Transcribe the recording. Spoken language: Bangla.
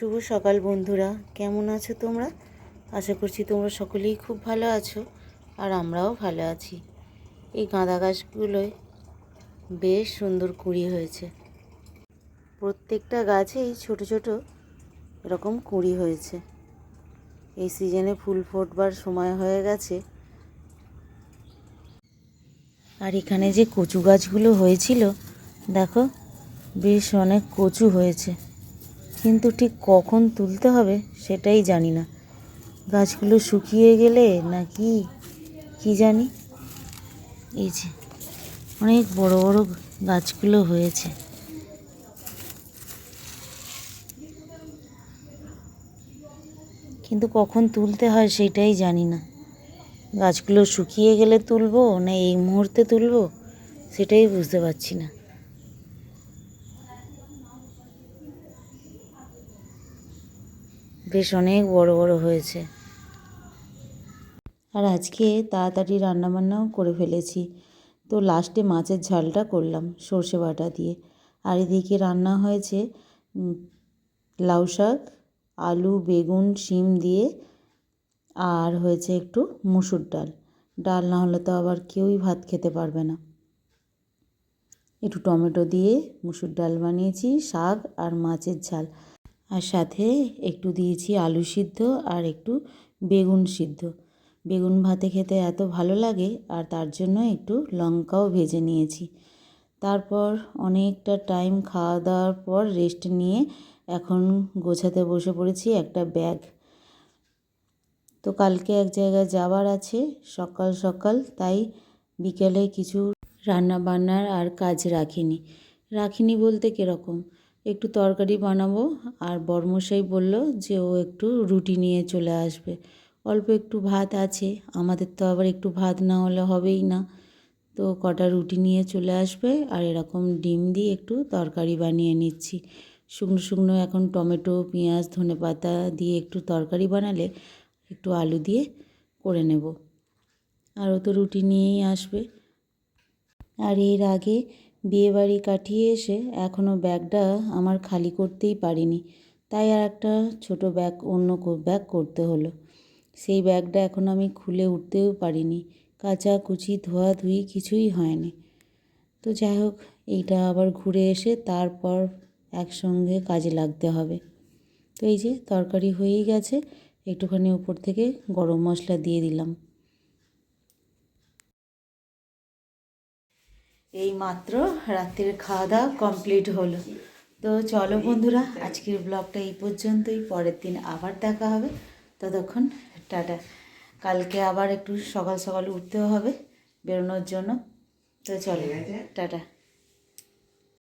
শুভ সকাল বন্ধুরা। কেমন আছো তোমরা? আশা করছি তোমরা সকলেই খুব ভালো আছো আর আমরাও ভালো আছি। এই গাঁদা গাছগুলোয় বেশ সুন্দর কুঁড়ি হয়েছে। প্রত্যেকটা গাছেই ছোট ছোট এরকম কুঁড়ি হয়েছে। এই সিজনে ফুল ফোটবার সময় হয়ে গেছে। আর এখানে যে কচু গাছগুলো হয়েছিল, দেখো, বেশ অনেক কচু হয়েছে। কিন্তু ঠিক কখন তুলতে হবে সেটাই জানি না। গাছগুলো শুকিয়ে গেলে না কি কি জানি? এই যে, অনেক বড় বড় গাছগুলো হয়েছে। কিন্তু কখন তুলতে হয় সেটাই জানি না। গাছগুলো শুকিয়ে গেলে তুলবো না এই মুহূর্তে তুলবো সেটাই বুঝতে পারছি না। বেশ অনেক বড় বড় হয়েছে। আর আজকে তাড়াতাড়ি রান্নাবান্নাও করে ফেলেছি। তো লাস্টে মাছের ঝালটা করলাম সর্ষে বাটা দিয়ে। আর এদিকে রান্না হয়েছে লাউ শাক, আলু, বেগুন, শিম দিয়ে, আর হয়েছে একটু মুসুর ডাল। ডাল না হলে তো আবার কেউই ভাত খেতে পারবে না। একটু টমেটো দিয়ে মুসুর ডাল বানিয়েছি, শাক আর মাছের ঝাল। আর সাথে একটু দিয়েছি আলু সিদ্ধ আর একটু বেগুন সিদ্ধ। বেগুন ভাতে খেতে এত ভালো লাগে আর তার জন্য একটু লঙ্কাও ভেজে নিয়েছি। তারপর অনেকটা টাইম খাওয়া দাওয়ার পর রেস্ট নিয়ে এখন গোছাতে বসে পড়েছি একটা ব্যাগ তো কালকে এক জায়গায় যাওয়ার আছে, সকাল সকাল, তাই বিকেলে কিছু রান্না বান্নার আর কাজ রাখিনি। রাখিনি বলতে কীরকম? একটু তরকারি বানাবো। আর বর্মশাই বলল যে ও একটু রুটি নিয়ে চলে আসবে। অল্প একটু ভাত আছে, আমাদের তো আবার একটু ভাত না হলে হবেই না। তো কটা রুটি নিয়ে চলে আসবে আর এরকম ডিম দিয়ে একটু তরকারি বানিয়ে নিচ্ছি। শুকনো শুকনো এখন টমেটো, পেঁয়াজ ধনেপাতা দিয়ে একটু তরকারি বানালে একটু আলু দিয়ে করে নেব। আর ও তো রুটি নিয়েই আসবে। আর এর আগে বিয়েবাড়ি কাটিয়ে এসে এখনও ব্যাগটা আমার খালি করতেই পারিনি। তাই আর একটা ছোট ব্যাগ, অন্য ব্যাগ করতে হলো। সেই ব্যাগটা এখন আমি খুলে উঠতেও পারিনি। কাচা, কুচি ধোয়াধুয়ি কিছুই হয়নি। তো যাই হোক, এইটা আবার ঘুরে এসে তারপর একসঙ্গে কাজে লাগতে হবে। তো এই যে তরকারি হয়েই গেছে, একটুখানি উপর থেকে গরম মশলা দিয়ে দিলাম। এই মাত্র রাত্রের খাওয়া দাওয়া কমপ্লিট হলো। তো চলো বন্ধুরা আজকের ব্লগটা এই পর্যন্তই। পরের দিন আবার দেখা হবে। ততক্ষণ টাটা। কালকে আবার একটু সকাল সকাল উঠতেও হবে বেরোনোর জন্য। তো চলো টাটা।